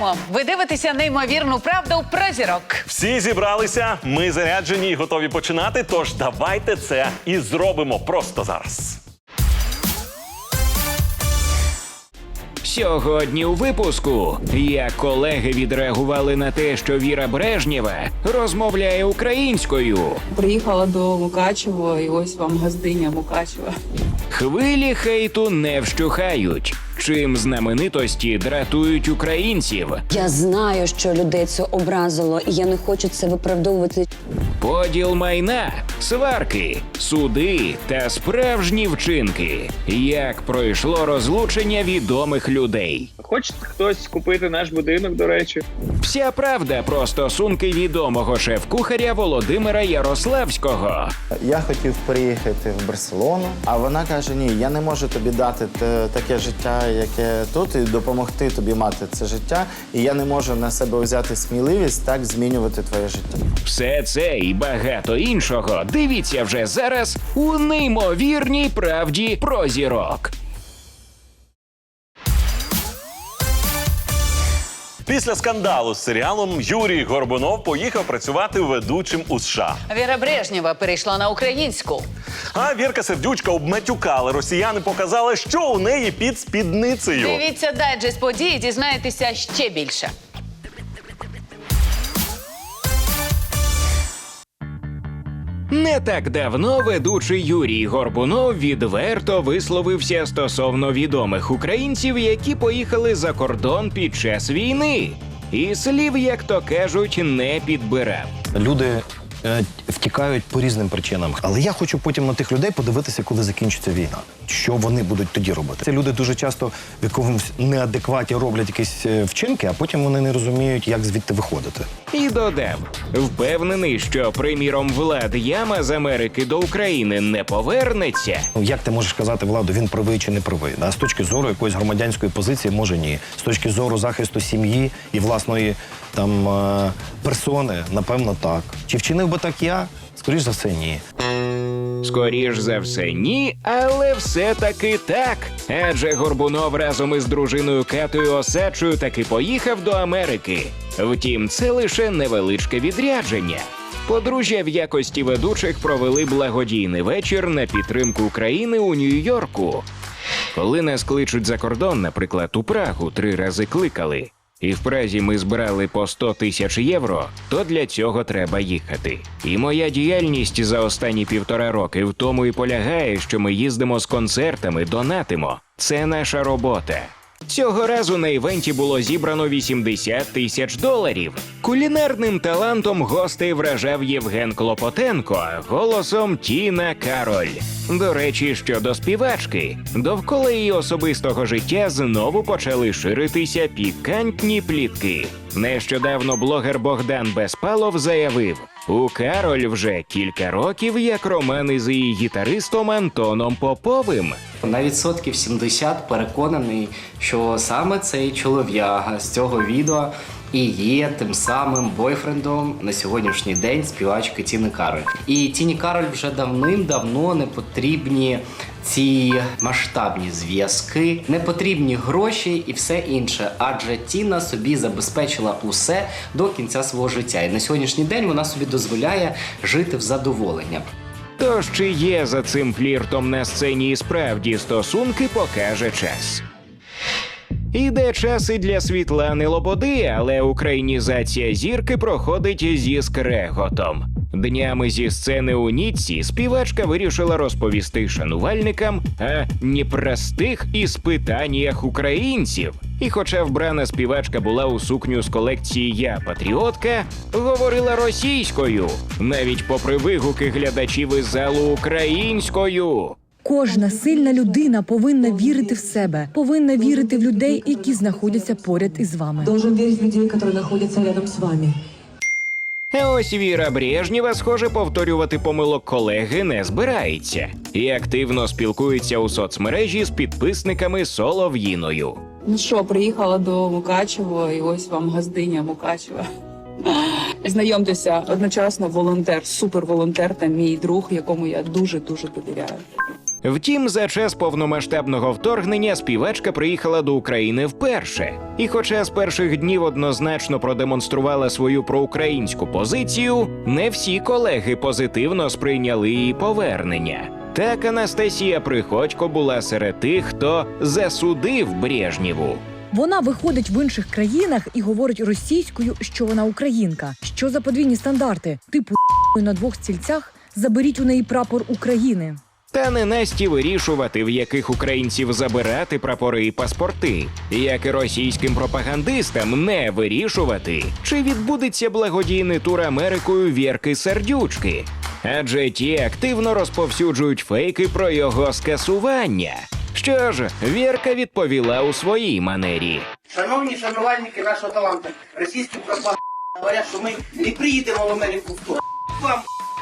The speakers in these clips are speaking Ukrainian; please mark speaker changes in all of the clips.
Speaker 1: Вітаємо! Ви дивитеся неймовірну правду про зірок.
Speaker 2: Всі зібралися, ми заряджені і готові починати. Тож давайте це і зробимо просто зараз.
Speaker 3: Сьогодні у випуску як колеги відреагували на те, що Віра Брежнєва розмовляє українською.
Speaker 4: Приїхала до Мукачево, і ось вам газдиня Мукачева.
Speaker 3: Хвилі хейту не вщухають. Чим знаменитості дратують українців?
Speaker 5: Я знаю, що людей це образило, і я не хочу це виправдовувати.
Speaker 3: Поділ майна, сварки, суди та справжні вчинки. Як пройшло розлучення відомих людей?
Speaker 6: Хоче хтось купити наш будинок, до речі.
Speaker 3: Вся правда про стосунки відомого шеф-кухаря Володимира Ярославського.
Speaker 7: Я хотів приїхати в Барселону, а вона каже: Ні, я не можу тобі дати таке життя, яке тут, і допомогти тобі мати це життя. І я не можу на себе взяти сміливість так змінювати твоє життя.
Speaker 3: Все це і багато іншого дивіться вже зараз у неймовірній правді про зірок.
Speaker 2: Після скандалу з серіалом Юрій Горбунов поїхав працювати ведучим у США.
Speaker 1: Віра Брежнєва перейшла на українську.
Speaker 2: А Вірка Сердючка обматюкала. Росіяни показали, що у неї під спідницею.
Speaker 1: Дивіться дайджест події, дізнаєтеся ще більше.
Speaker 3: Не так давно ведучий Юрій Горбунов відверто висловився стосовно відомих українців, які поїхали за кордон під час війни. І слів, як то кажуть, не підбирав.
Speaker 8: Люди е, втікають по різним причинам. Але я хочу потім на тих людей подивитися, коли закінчиться війна. Що вони будуть тоді робити? Ці люди дуже часто в якомусь неадекваті роблять якісь е, вчинки, а потім вони не розуміють, як звідти виходити.
Speaker 3: І додав, впевнений, що приміром влад Яма з Америки до України не повернеться.
Speaker 8: Ну як ти можеш казати владу, він правий чи не правий? Да? З точки зору якоїсь громадянської позиції, може ні. З точки зору захисту сім'ї і власної там е, персони, напевно, так. Чи вчинив би так я? Скоріш за все, ні.
Speaker 3: Скоріш за все, ні, але все-таки так. Адже Горбунов разом із дружиною Катою Осадчою таки поїхав до Америки. Втім, це лише невеличке відрядження. Подружжя в якості ведучих провели благодійний вечір на підтримку України у Нью-Йорку. Коли нас кличуть за кордон, наприклад, у Прагу три рази кликали. І в Празі ми збирали по 100 тисяч євро, то для цього треба їхати. І моя діяльність за останні півтора роки в тому і полягає, що ми їздимо з концертами, донатимо. Це наша робота. Цього разу на івенті було зібрано 80 тисяч доларів. Кулінарним талантом гостей вражав Євген Клопотенко голосом Тіна Кароль. До речі, щодо співачки, довкола її особистого життя знову почали ширитися пікантні плітки. Нещодавно блогер Богдан Безпалов заявив: у Кароль вже кілька років як роман із її гітаристом Антоном Поповим.
Speaker 9: На відсотків 70 переконаний, що саме цей чолов'яга з цього відео і є тим самим бойфрендом на сьогоднішній день співачки Тіни Кароль. І Тіні Кароль вже давним-давно не потрібні ці масштабні зв'язки, не потрібні гроші і все інше. Адже Тіна собі забезпечила усе до кінця свого життя. І на сьогоднішній день вона собі дозволяє жити в задоволення.
Speaker 3: Тож чи є за цим фліртом на сцені і справді стосунки, покаже час. Іде час і для Світлани Лободи, але українізація зірки проходить зі скреготом. Днями зі сцени у Ніцці співачка вирішила розповісти шанувальникам о непростих іспитаннях українців. І хоча вбрана співачка була у сукню з колекції Я патріотка, говорила російською, навіть попри вигуки глядачів із залу українською.
Speaker 10: Кожна сильна людина повинна вірити в себе, повинна вірити в людей, які знаходяться поряд із вами.
Speaker 4: Должен вірити в людей, які знаходяться рядом з вами.
Speaker 3: Ось Віра Брежнєва, схоже, повторювати помилок колеги не збирається і активно спілкується у соцмережі з підписниками Солов'їною.
Speaker 4: Ну що, приїхала до Мукачево, і ось вам газдиня Мукачева. Знайомтеся, одночасно волонтер, суперволонтер та мій друг, якому я дуже дуже довіряю.
Speaker 3: Втім, за час повномасштабного вторгнення співачка приїхала до України вперше. І, хоча з перших днів однозначно продемонструвала свою проукраїнську позицію, не всі колеги позитивно сприйняли її повернення. Так Анастасія Приходько була серед тих, хто засудив Брежнєву.
Speaker 10: Вона виходить в інших країнах і говорить російською, що вона українка. Що за подвійні стандарти? Типу на двох стільцях заберіть у неї прапор України.
Speaker 3: Та не Насті вирішувати, в яких українців забирати прапори і паспорти, як і російським пропагандистам не вирішувати, чи відбудеться благодійний тур Америкою Вірки Сердючки. Адже ті активно розповсюджують фейки про його скасування. Що ж, Вірка відповіла у своїй манері.
Speaker 11: Шановні шанувальники нашого таланту, російські пропаганди говорять, що ми не приїдемо в Америку в тур. Вам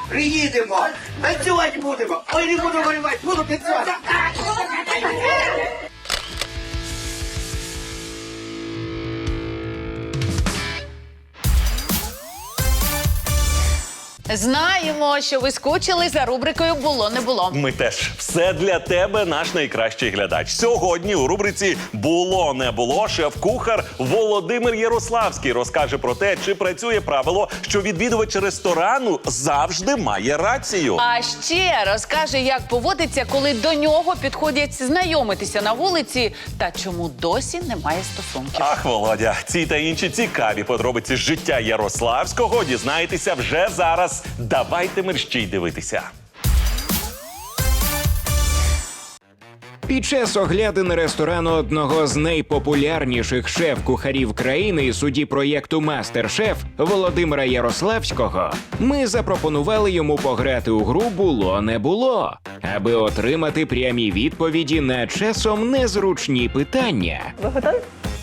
Speaker 11: приїдемо, танцювати будемо. Ой, не буду воювати, буду танцювати.
Speaker 1: Знаємо, що ви скучили за рубрикою Було не було.
Speaker 2: Ми теж все для тебе, наш найкращий глядач. Сьогодні у рубриці Було не було. Шеф-кухар Володимир Ярославський розкаже про те, чи працює правило, що відвідувач ресторану завжди має рацію.
Speaker 1: А ще розкаже, як поводиться, коли до нього підходять знайомитися на вулиці, та чому досі немає стосунків.
Speaker 2: Ах, Володя, ці та інші цікаві подробиці життя Ярославського дізнаєтеся вже зараз. Давайте мерщій дивитися.
Speaker 3: Під час оглядин ресторану одного з найпопулярніших шеф-кухарів країни і судді проєкту Мастер-шеф Володимира Ярославського ми запропонували йому пограти у гру Було не було, аби отримати прямі відповіді на часом незручні питання.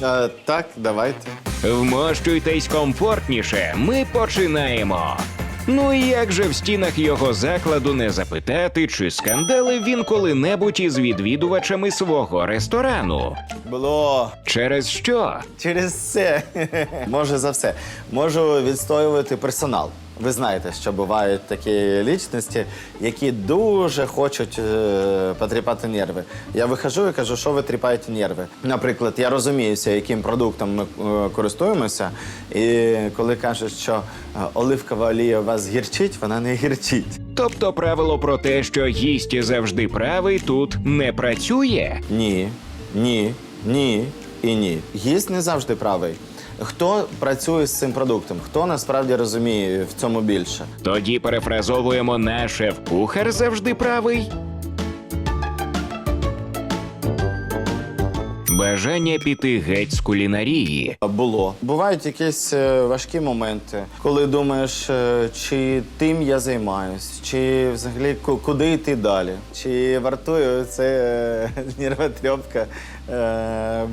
Speaker 7: Е, так, давайте.
Speaker 3: Вмощуйтесь комфортніше. Ми починаємо. Ну і як же в стінах його закладу не запитати, чи скандалив він коли-небудь із відвідувачами свого ресторану?
Speaker 7: Було
Speaker 3: Через що?
Speaker 7: через це. Може за все. Можу відстоювати персонал. Ви знаєте, що бувають такі лічності, які дуже хочуть е, потріпати нерви. Я вихожу і кажу, що ви тріпаєте нерви. Наприклад, я розуміюся, яким продуктом ми е, користуємося, і коли кажуть, що е, оливкова олія вас гірчить, вона не гірчить.
Speaker 3: Тобто правило про те, що гість завжди правий, тут не працює.
Speaker 7: Ні, ні, ні і ні. Гість не завжди правий. Хто працює з цим продуктом? Хто насправді розуміє в цьому більше?
Speaker 3: Тоді перефразовуємо наш шеф-кухар завжди правий. Бажання піти геть з кулінарії.
Speaker 7: Було. Бувають якісь е, важкі моменти, коли думаєш, е, чи тим я займаюсь, чи взагалі куди йти далі, чи вартує це е, нервотрепка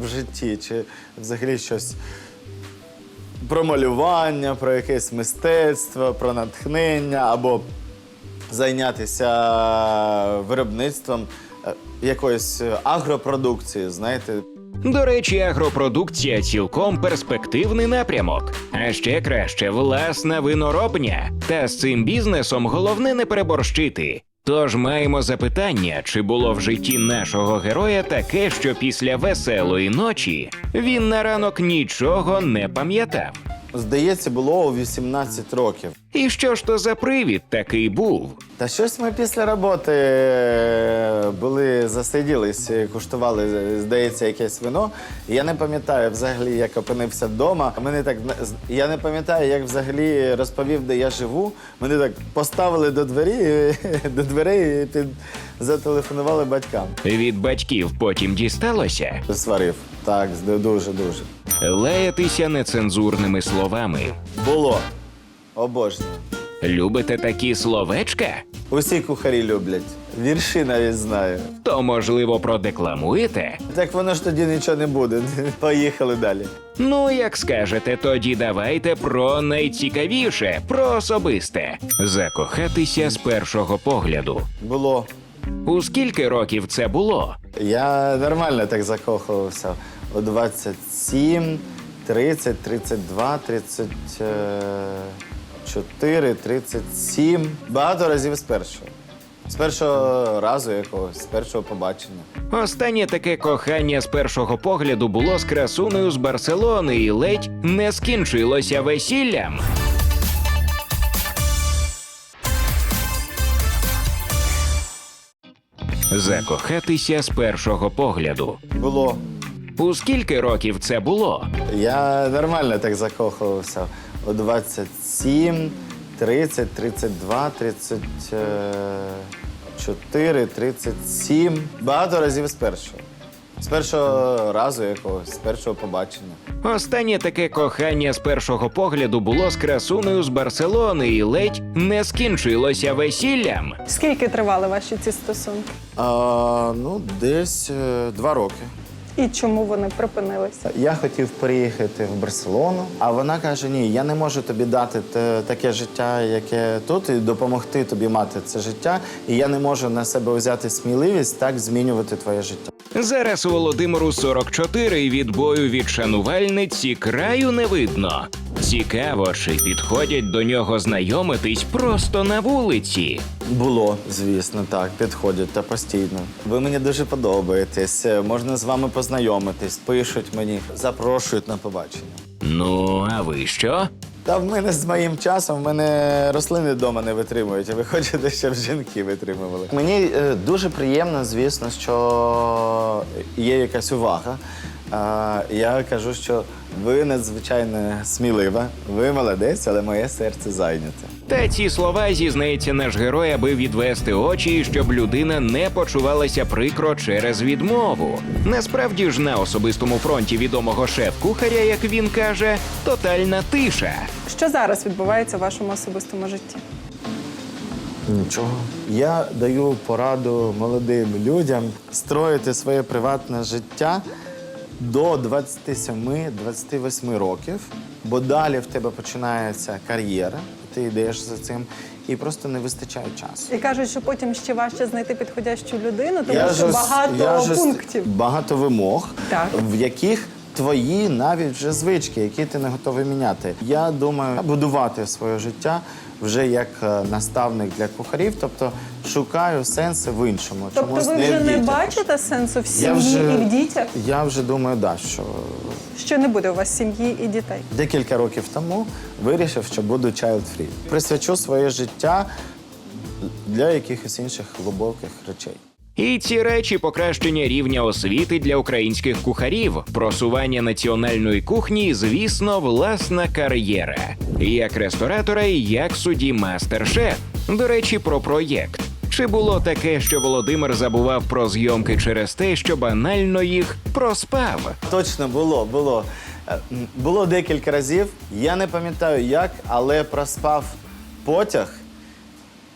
Speaker 7: в житті, чи взагалі щось про малювання, про якесь мистецтво, про натхнення або зайнятися виробництвом е, якоїсь е, агропродукції, знаєте.
Speaker 3: До речі, агропродукція цілком перспективний напрямок. А ще краще власна виноробня. Та з цим бізнесом головне не переборщити. Тож маємо запитання, чи було в житті нашого героя таке, що після веселої ночі він на ранок нічого не пам'ятав.
Speaker 7: Здається, було у 18 років.
Speaker 3: І що ж то за привід такий був?
Speaker 7: Та щось ми після роботи е, були засиділись, е, куштували, е, здається, якесь вино. Я не пам'ятаю взагалі, як опинився вдома. Мене так я не пам'ятаю, як взагалі розповів, де я живу. Мене так поставили до двері, до дверей і під зателефонували батькам.
Speaker 3: Від батьків потім дісталося
Speaker 7: Сварив. Так, дуже дуже.
Speaker 3: лаятися нецензурними словами.
Speaker 7: Було. Обожнюю.
Speaker 3: Любите такі словечка?
Speaker 7: Усі кухарі люблять. Вірші навіть знаю.
Speaker 3: То можливо продекламуєте?
Speaker 7: Так воно ж тоді нічого не буде. Поїхали далі.
Speaker 3: Ну, як скажете, тоді давайте про найцікавіше, про особисте. Закохатися з першого погляду.
Speaker 7: Було.
Speaker 3: У скільки років це було?
Speaker 7: Я нормально так закохувався. У 27, 30, 32, 34, 37. Багато разів з першого. З першого разу якогось, з першого побачення.
Speaker 3: Останнє таке кохання з першого погляду було з красунею з Барселони і ледь не скінчилося весіллям. Закохатися з першого погляду.
Speaker 7: Було.
Speaker 3: У скільки років це було?
Speaker 7: Я нормально так закохувався. У 27, 30, 32, 34, 37. Багато разів з першого. З першого разу якогось, з першого побачення.
Speaker 3: Останнє таке кохання з першого погляду було з красунею з Барселони і ледь не скінчилося весіллям.
Speaker 12: Скільки тривали ваші ці стосунки?
Speaker 7: А, ну, десь е, два роки.
Speaker 12: І чому вони припинилися?
Speaker 7: Я хотів переїхати в Барселону, а вона каже: ні, я не можу тобі дати таке життя, яке тут, і допомогти тобі мати це життя. І я не можу на себе взяти сміливість так змінювати твоє життя.
Speaker 3: Зараз Володимиру 44 і від бою від шанувальниці краю не видно. Цікаво, чи підходять до нього знайомитись просто на вулиці.
Speaker 7: Було, звісно, так, підходять та постійно. Ви мені дуже подобаєтесь. е, Можна з вами познайомитись, пишуть мені, запрошують на побачення.
Speaker 3: Ну, а ви що?
Speaker 7: Та в мене з моїм часом в мене рослини вдома не витримують, а ви хочете, щоб жінки витримували. Мені е, дуже приємно, звісно, що є якась увага. А, я кажу, що ви надзвичайно смілива, ви молодець, але моє серце зайняте.
Speaker 3: Та ці слова зізнається наш герой, аби відвести очі, і щоб людина не почувалася прикро через відмову. Насправді ж на особистому фронті відомого шеф-кухаря, як він каже, тотальна тиша.
Speaker 12: Що зараз відбувається в вашому особистому житті?
Speaker 7: Нічого. Я даю пораду молодим людям строїти своє приватне життя до 27-28 років, бо далі в тебе починається кар'єра, ти йдеш за цим, і просто не вистачає часу.
Speaker 12: І кажуть, що потім ще важче знайти підходящу людину, тому
Speaker 7: Я
Speaker 12: що
Speaker 7: ж-
Speaker 12: багато
Speaker 7: я
Speaker 12: пунктів.
Speaker 7: Багато вимог,
Speaker 12: Так.
Speaker 7: в яких твої навіть вже звички, які ти не готовий міняти. Я думаю, будувати своє життя вже як е, наставник для кухарів, тобто шукаю сенси в іншому.
Speaker 12: Тобто
Speaker 7: чомусь
Speaker 12: ви
Speaker 7: не
Speaker 12: вже
Speaker 7: в
Speaker 12: не
Speaker 7: дітях.
Speaker 12: бачите сенсу в сім'ї
Speaker 7: вже-
Speaker 12: і в дітях,
Speaker 7: Я вже думаю, да, що
Speaker 12: що не буде у вас сім'ї і дітей.
Speaker 7: декілька років тому вирішив, що буду child-free. Присвячу своє життя для якихось інших глибоких речей.
Speaker 3: І ці речі покращення рівня освіти для українських кухарів, просування національної кухні, звісно, власна кар'єра як ресторатора і як судді мастер-шеф. До речі, про проєкт. Чи було таке, що Володимир забував про зйомки через те, що банально їх проспав?
Speaker 7: Точно було, було. Е, Було декілька разів. Я не пам'ятаю як, але проспав потяг,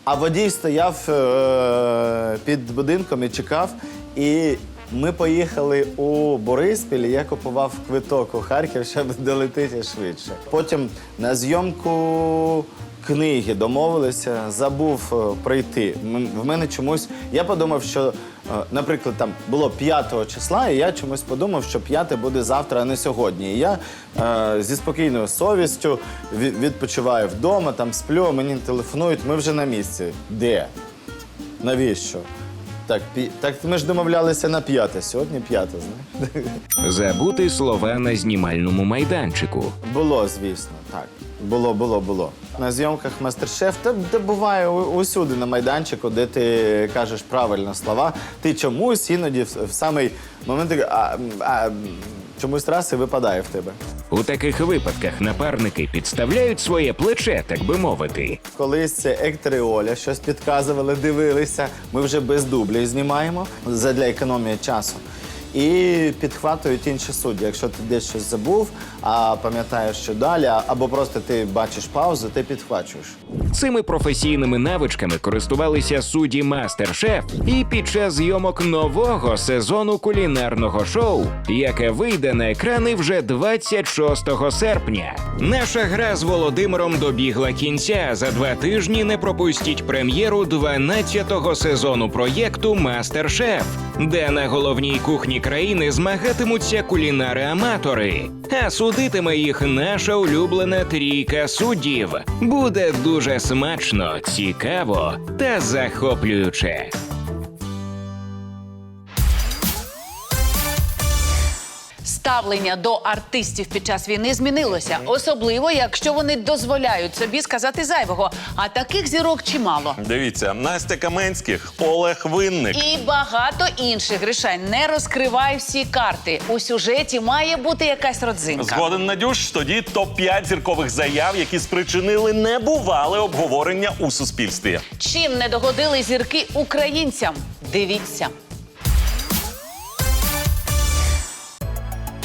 Speaker 7: а водій стояв е, під будинком і чекав. І ми поїхали у Бориспіль, я купував квиток у Харків, щоб долетіти швидше. Потім на зйомку книги домовилися, забув е, прийти. М- В мене чомусь. Я подумав, що, е, наприклад, там було 5 числа, і я чомусь подумав, що 5 буде завтра, а не сьогодні. І я е, зі спокійною совістю ві- відпочиваю вдома, там сплю, мені телефонують, ми вже на місці. Де? Навіщо? Так, пі- так ми ж домовлялися на п'яте. Сьогодні п'яте, знаєш.
Speaker 3: Забути слова на знімальному майданчику.
Speaker 7: Було, звісно, так. Було, було, було. На зйомках мастер-шеф, та, та буває у- усюди на майданчику, де ти кажеш правильно слова. Ти чомусь іноді в, в самий момент такий, а, м, а, м, чомусь раз і випадає в тебе.
Speaker 3: У таких випадках напарники підставляють своє плече, так би мовити.
Speaker 7: Колись це Ектор і Оля щось підказували, дивилися. Ми вже без дублів знімаємо задля економії часу. І підхватують інші судді. Якщо ти десь щось забув, а пам'ятаєш, що далі, або просто ти бачиш паузу, ти підхвачуєш.
Speaker 3: Цими професійними навичками користувалися судді Мастер-Шеф і під час зйомок нового сезону кулінарного шоу, яке вийде на екрани вже 26 серпня. Наша гра з Володимиром добігла кінця. За два тижні не пропустіть прем'єру 12-го сезону проєкту Мастер-Шеф, де на головній кухні країни змагатимуться кулінари-аматори. А суддею судитиме їх наша улюблена трійка суддів. Буде дуже смачно, цікаво та захоплююче.
Speaker 1: Ставлення до артистів під час війни змінилося, особливо якщо вони дозволяють собі сказати зайвого. А таких зірок чимало.
Speaker 2: Дивіться, Настя Каменських, Олег Винник.
Speaker 1: І багато інших гришань. Не розкривай всі карти. У сюжеті має бути якась родзинка.
Speaker 2: Згоден Надюш, тоді топ-5 зіркових заяв, які спричинили небувале обговорення у суспільстві.
Speaker 1: Чим не догодили зірки українцям? Дивіться.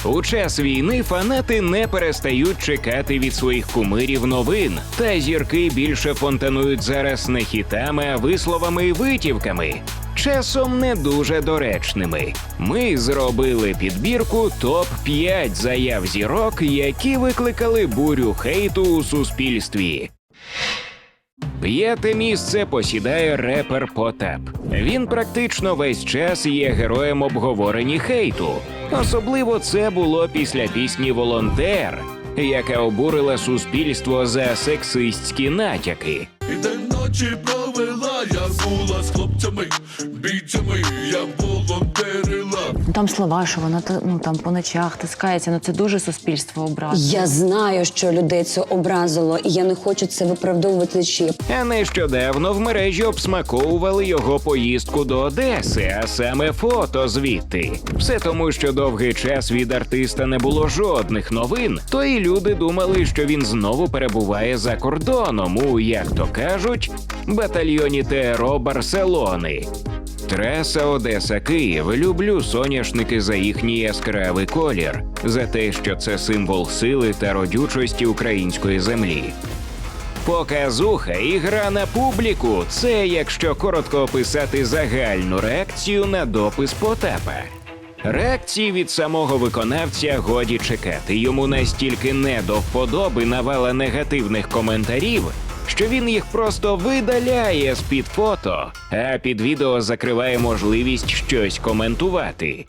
Speaker 3: У час війни фанати не перестають чекати від своїх кумирів новин, та зірки більше фонтанують зараз не хітами, а висловами і витівками. Часом не дуже доречними. Ми зробили підбірку топ 5 заяв зірок, які викликали бурю хейту у суспільстві. П'яте місце посідає репер Потап. Він практично весь час є героєм обговорені хейту. Особливо це було після пісні Волонтер, яка обурила суспільство за сексистські натяки.
Speaker 13: І день ночі провела, я була з хлопцями, бійцями, я
Speaker 14: Там слова, що вона ну там по ночах таскається. Ну це дуже суспільство образує.
Speaker 5: Я знаю, що людей це образило, і я не хочу це виправдовувати чи
Speaker 3: А нещодавно в мережі обсмаковували його поїздку до Одеси, а саме фото звідти. Все тому, що довгий час від артиста не було жодних новин, то і люди думали, що він знову перебуває за кордоном у, як то кажуть, батальйоні ТРО Барселони. Траса Одеса Київ. Люблю соняшники за їхній яскравий колір, за те, що це символ сили та родючості української землі. Показуха і гра на публіку це якщо коротко описати загальну реакцію на допис Потапа. Реакції від самого виконавця годі чекати. Йому настільки не до вподоби навала негативних коментарів, що він їх просто видаляє з під фото, а під відео закриває можливість щось коментувати.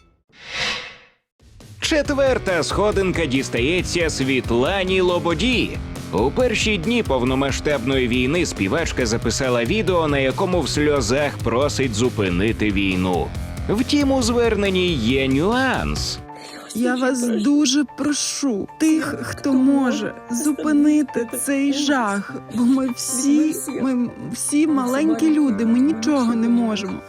Speaker 3: Четверта сходинка дістається Світлані Лободі. У перші дні повномасштабної війни співачка записала відео, на якому в сльозах просить зупинити війну. Втім, у зверненні є нюанс.
Speaker 12: Я вас дуже прошу, тих, хто може зупинити цей жах, бо ми всі, ми всі маленькі люди, ми нічого не можемо.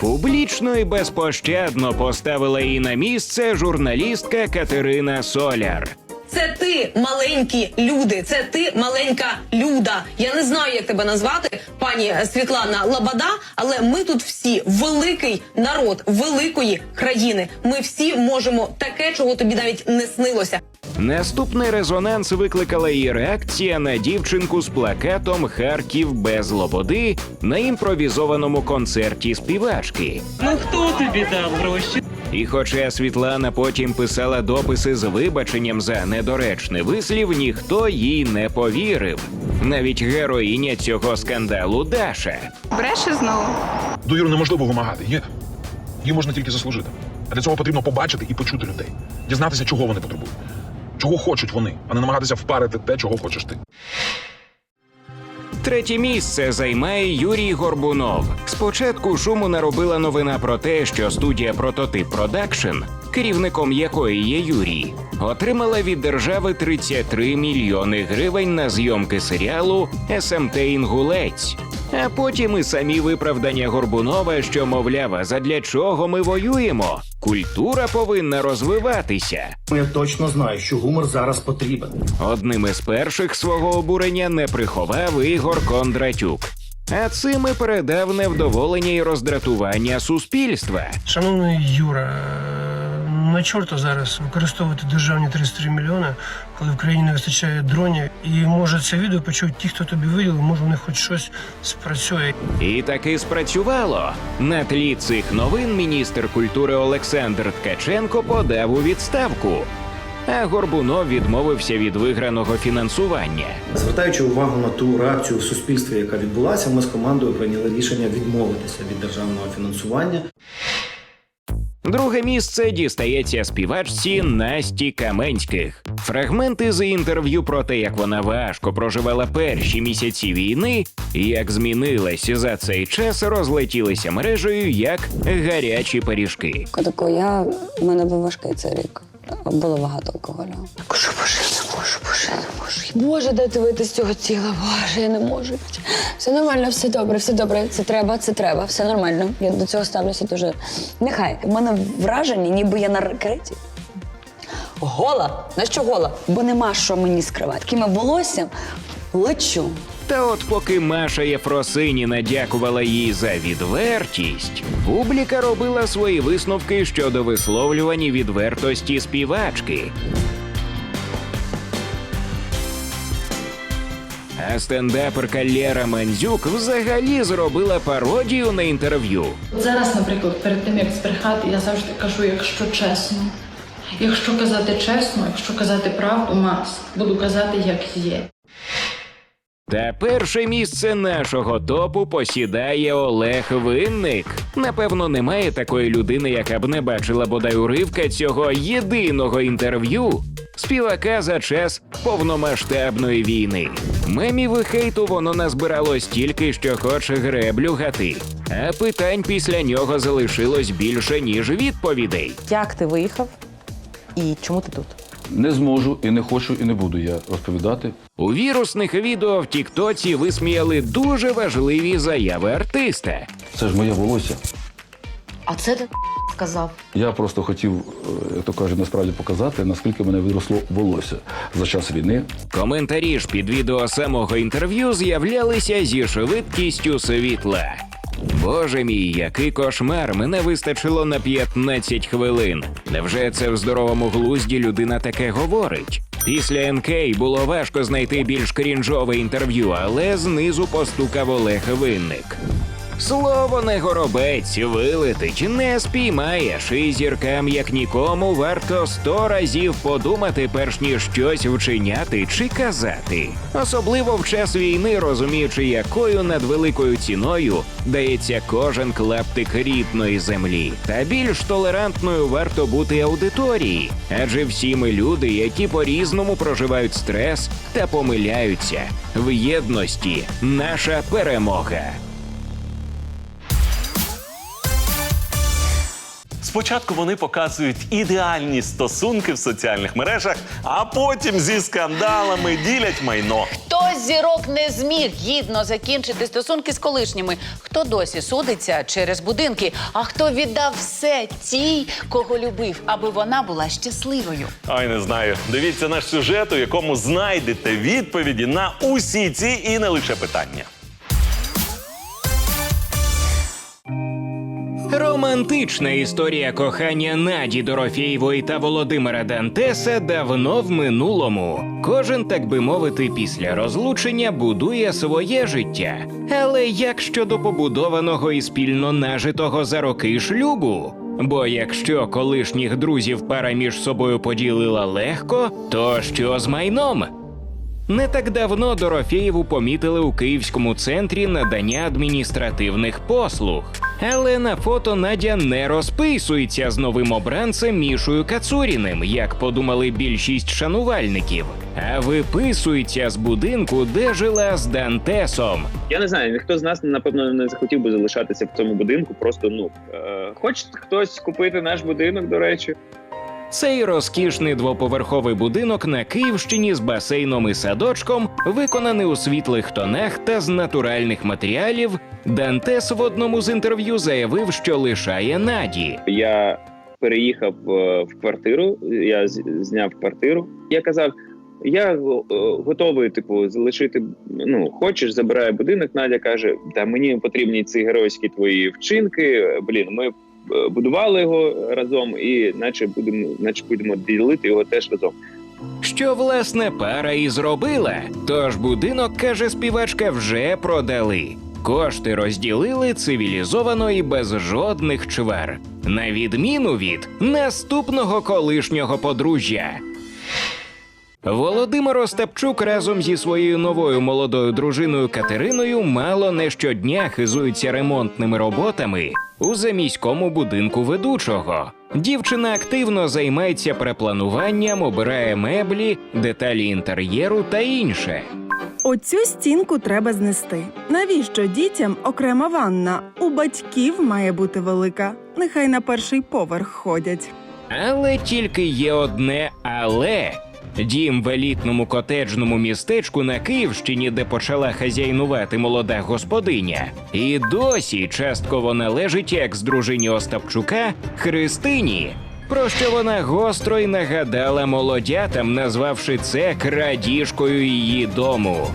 Speaker 3: Публічно і безпощадно поставила її на місце журналістка Катерина Соляр.
Speaker 15: Це ти, маленькі люди, це ти, маленька люда. Я не знаю, як тебе назвати, пані Світлана Лабада, але ми тут всі великий народ великої країни. Ми всі можемо таке, чого тобі навіть не снилося.
Speaker 3: Наступний резонанс викликала її реакція на дівчинку з плакатом Харків без лободи на імпровізованому концерті співачки.
Speaker 16: Ну хто тобі дав гроші?
Speaker 3: І хоча Світлана потім писала дописи з вибаченням за недоречний вислів, ніхто їй не повірив. Навіть героїня цього скандалу Даша.
Speaker 12: Бреше знову.
Speaker 13: Довіру неможливо вимагати. Її, її можна тільки заслужити. А для цього потрібно побачити і почути людей, дізнатися, чого вони потребують, чого хочуть вони, а не намагатися впарити те, чого хочеш ти.
Speaker 3: Третє місце займає Юрій Горбунов. Спочатку шуму наробила новина про те, що студія Прототип Продакшн, керівником якої є Юрій, отримала від держави 33 мільйони гривень на зйомки серіалу СМТ Інгулець. А потім і самі виправдання Горбунова, що мовляв, задля чого ми воюємо? Культура повинна розвиватися.
Speaker 11: Я точно знаю, що гумор зараз потрібен.
Speaker 3: Одним із перших свого обурення не приховав Ігор Кондратюк. А цим і передав невдоволення і роздратування суспільства.
Speaker 16: Шановний Юра, на чорта зараз використовувати державні 33 мільйони, коли в країні не вистачає дронів, і може це відео почують ті, хто тобі виділив, може в них хоч щось спрацює.
Speaker 3: І таки спрацювало. На тлі цих новин міністр культури Олександр Ткаченко подав у відставку. А Горбунов відмовився від виграного фінансування.
Speaker 11: Звертаючи увагу на ту реакцію в суспільстві, яка відбулася, ми з командою прийняли рішення відмовитися від державного фінансування.
Speaker 3: Друге місце дістається співачці Насті Каменських. Фрагменти з інтерв'ю про те, як вона важко проживала перші місяці війни, і як змінилась за цей час, розлетілися мережею як гарячі пиріжки.
Speaker 5: Котику, я в мене був важкий цей рік. Було багато алкоголю. Кажу, боже, я не можу, боже, я не можу. Боже, дайте вийти з цього тіла. Боже, я не можу. Все нормально, все добре, все добре. Це треба, це треба, все нормально. Я до цього ставлюся дуже. Нехай. У мене враження, ніби я на ракеті. Гола. На що гола? Бо нема що мені скривати. Такими волоссям лечу.
Speaker 3: Та от поки Маша Єфросиніна дякувала їй за відвертість, публіка робила свої висновки щодо висловлювання відвертості співачки. А стендаперка Лєра Мандзюк взагалі зробила пародію на інтерв'ю.
Speaker 17: Зараз, наприклад, перед тим як збрехати, я завжди кажу, якщо чесно. Якщо казати чесно, якщо казати правду, Макс, буду казати, як є.
Speaker 3: Та перше місце нашого топу посідає Олег Винник. Напевно, немає такої людини, яка б не бачила бодай уривка цього єдиного інтерв'ю. Співака за час повномасштабної війни. Мемів і хейту воно назбирало стільки, що хоче греблю гати. А питань після нього залишилось більше, ніж відповідей.
Speaker 18: Як ти виїхав і чому ти тут?
Speaker 19: Не зможу і не хочу, і не буду я розповідати.
Speaker 3: У вірусних відео в Тіктоці висміяли дуже важливі заяви артиста.
Speaker 19: Це ж моє волосся.
Speaker 14: А це ти сказав.
Speaker 19: Я просто хотів, е, як то кажуть, насправді показати, наскільки мене виросло волосся за час війни.
Speaker 3: Коментарі ж під відео самого інтерв'ю з'являлися зі швидкістю світла. Боже мій, який кошмар! Мене вистачило на 15 хвилин. Невже це в здоровому глузді людина таке говорить? Після НК було важко знайти більш крінжове інтерв'ю, але знизу постукав Олег Винник. Слово не горобець, вилетить, не спіймаєш, і зіркам, як нікому, варто сто разів подумати, перш ніж щось вчиняти чи казати. Особливо в час війни, розуміючи, якою надвеликою ціною дається кожен клаптик рідної землі. Та більш толерантною варто бути аудиторії, адже всі ми люди, які по-різному проживають стрес та помиляються. В єдності наша перемога.
Speaker 2: Спочатку вони показують ідеальні стосунки в соціальних мережах, а потім зі скандалами ділять майно.
Speaker 1: Хто з зірок не зміг гідно закінчити стосунки з колишніми? Хто досі судиться через будинки? А хто віддав все тій, кого любив, аби вона була щасливою?
Speaker 2: Ай, не знаю. Дивіться наш сюжет, у якому знайдете відповіді на усі ці і не лише питання.
Speaker 3: Романтична історія кохання Наді Дорофєєвої та Володимира Дантеса давно в минулому. Кожен, так би мовити, після розлучення будує своє життя. Але як щодо побудованого і спільно нажитого за роки шлюбу? Бо якщо колишніх друзів пара між собою поділила легко, то що з майном? Не так давно Дорофєєву помітили у київському центрі надання адміністративних послуг. Але на фото Надя не розписується з новим обранцем Мішою Кацуріним, як подумали більшість шанувальників, а виписується з будинку, де жила з Дантесом.
Speaker 6: Я не знаю, ніхто з нас напевно не захотів би залишатися в цьому будинку. Просто ну е, хоче хтось купити наш будинок, до речі.
Speaker 3: Цей розкішний двоповерховий будинок на Київщині з басейном і садочком, виконаний у світлих тонах та з натуральних матеріалів. Дантес в одному з інтерв'ю заявив, що лишає Наді.
Speaker 6: Я переїхав е, в квартиру, я зняв квартиру. Я казав, я е, готовий, типу, залишити. Ну, хочеш, забирає будинок. Надя каже: Та мені потрібні ці геройські твої вчинки. Блін, ми будували його разом, і наче будемо, наче будемо ділити його теж разом.
Speaker 3: Що власне пара і зробила. Тож будинок, каже співачка, вже продали. Кошти розділили цивілізовано і без жодних чвар, на відміну від наступного колишнього подружжя. Володимир Остапчук разом зі своєю новою молодою дружиною Катериною мало не щодня хизується ремонтними роботами у заміському будинку ведучого. Дівчина активно займається переплануванням, обирає меблі, деталі інтер'єру та інше.
Speaker 12: Оцю стінку треба знести. Навіщо дітям окрема ванна? У батьків має бути велика. Нехай на перший поверх ходять.
Speaker 3: Але тільки є одне але. Дім в елітному котеджному містечку на Київщині, де почала хазяйнувати молода господиня, і досі частково належить екс-дружині Остапчука Христині. Про що вона гостро й нагадала молодятам, назвавши це крадіжкою її дому.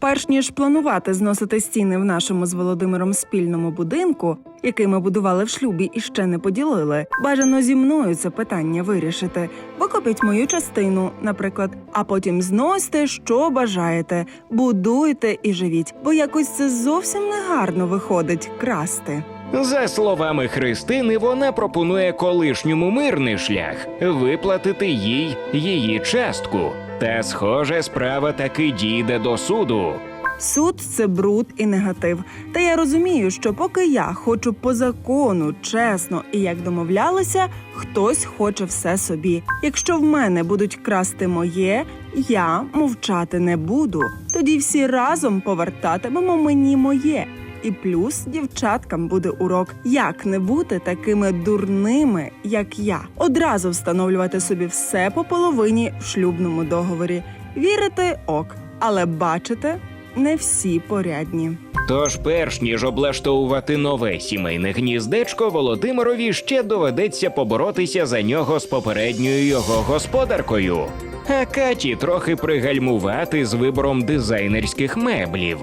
Speaker 12: Перш ніж планувати зносити стіни в нашому з Володимиром спільному будинку, який ми будували в шлюбі і ще не поділили, бажано зі мною це питання вирішити. Викопіть мою частину, наприклад, а потім зносьте, що бажаєте, будуйте і живіть, бо якось це зовсім негарно виходить красти.
Speaker 3: За словами Христини, вона пропонує колишньому мирний шлях виплатити їй її частку. Та, схоже, справа таки дійде до суду.
Speaker 12: Суд це бруд і негатив. Та я розумію, що поки я хочу по закону, чесно і як домовлялися, хтось хоче все собі. Якщо в мене будуть красти моє, я мовчати не буду. Тоді всі разом повертатимемо мені моє. І плюс дівчаткам буде урок, як не бути такими дурними, як я. Одразу встановлювати собі все по половині в шлюбному договорі. Вірити ок, але бачите, не всі порядні.
Speaker 3: Тож, перш ніж облаштовувати нове сімейне гніздечко, Володимирові ще доведеться поборотися за нього з попередньою його господаркою. А Каті трохи пригальмувати з вибором дизайнерських меблів.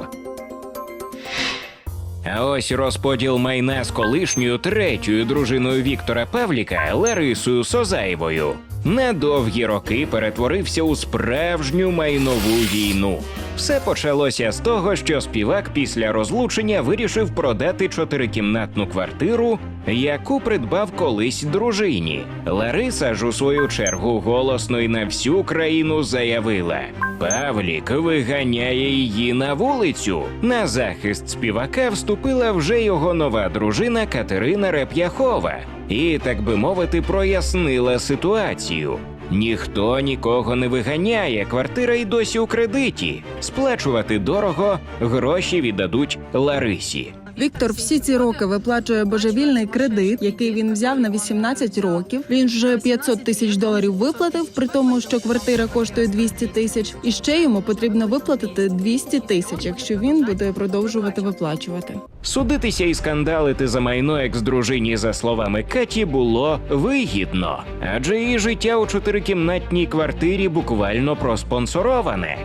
Speaker 3: А ось розподіл майна з колишньою третьою дружиною Віктора Павліка Ларисою Созаєвою на довгі роки перетворився у справжню майнову війну. Все почалося з того, що співак після розлучення вирішив продати чотирикімнатну квартиру, яку придбав колись дружині. Лариса ж у свою чергу голосно й на всю країну заявила: Павлік виганяє її на вулицю. На захист співака вступила вже його нова дружина Катерина Реп'яхова і, так би мовити, прояснила ситуацію. Ніхто нікого не виганяє, квартира й досі у кредиті. Сплачувати дорого, гроші віддадуть Ларисі.
Speaker 12: Віктор всі ці роки виплачує божевільний кредит, який він взяв на 18 років. Він вже 500 тисяч доларів виплатив, при тому, що квартира коштує 200 тисяч, і ще йому потрібно виплатити 200 тисяч, якщо він буде продовжувати виплачувати.
Speaker 3: Судитися і скандалити за майно екс-дружині, за словами Каті, було вигідно, адже її життя у чотирикімнатній квартирі буквально проспонсороване.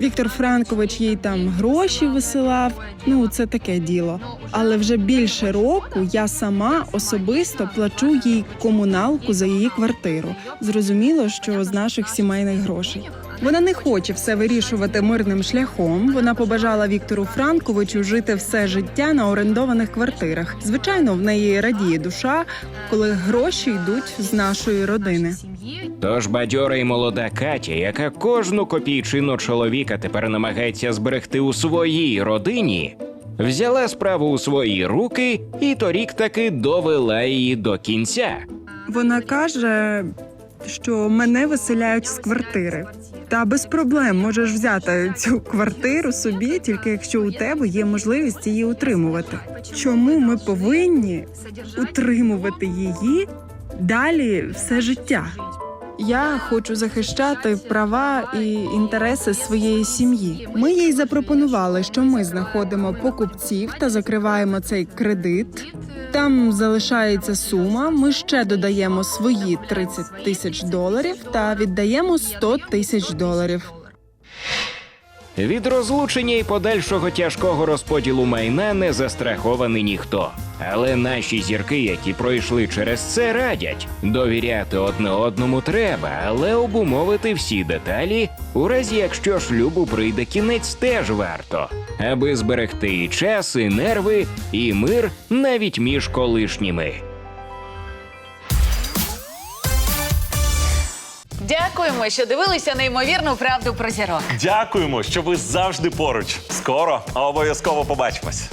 Speaker 12: Віктор Франкович їй там гроші висилав. Ну це таке діло. Але вже більше року я сама особисто плачу їй комуналку за її квартиру. Зрозуміло, що з наших сімейних грошей. Вона не хоче все вирішувати мирним шляхом. Вона побажала Віктору Франковичу жити все життя на орендованих квартирах. Звичайно, в неї радіє душа, коли гроші йдуть з нашої родини.
Speaker 3: Тож бадьора й молода Катя, яка кожну копійчину чоловіка тепер намагається зберегти у своїй родині, взяла справу у свої руки і торік таки довела її до кінця.
Speaker 12: Вона каже, що мене виселяють з квартири. Та без проблем можеш взяти цю квартиру собі, тільки якщо у тебе є можливість її утримувати. Чому ми повинні утримувати її далі все життя? Я хочу захищати права і інтереси своєї сім'ї. Ми їй запропонували, що ми знаходимо покупців та закриваємо цей кредит. Там залишається сума. Ми ще додаємо свої 30 тисяч доларів та віддаємо 100 тисяч доларів.
Speaker 3: Від розлучення і подальшого тяжкого розподілу майна не застрахований ніхто. Але наші зірки, які пройшли через це, радять довіряти одне одному треба, але обумовити всі деталі, у разі якщо шлюбу прийде кінець, теж варто, аби зберегти і час, і нерви, і мир навіть між колишніми.
Speaker 1: Дякуємо, що дивилися неймовірну правду про зірок.
Speaker 2: Дякуємо, що ви завжди поруч. Скоро обов'язково побачимось.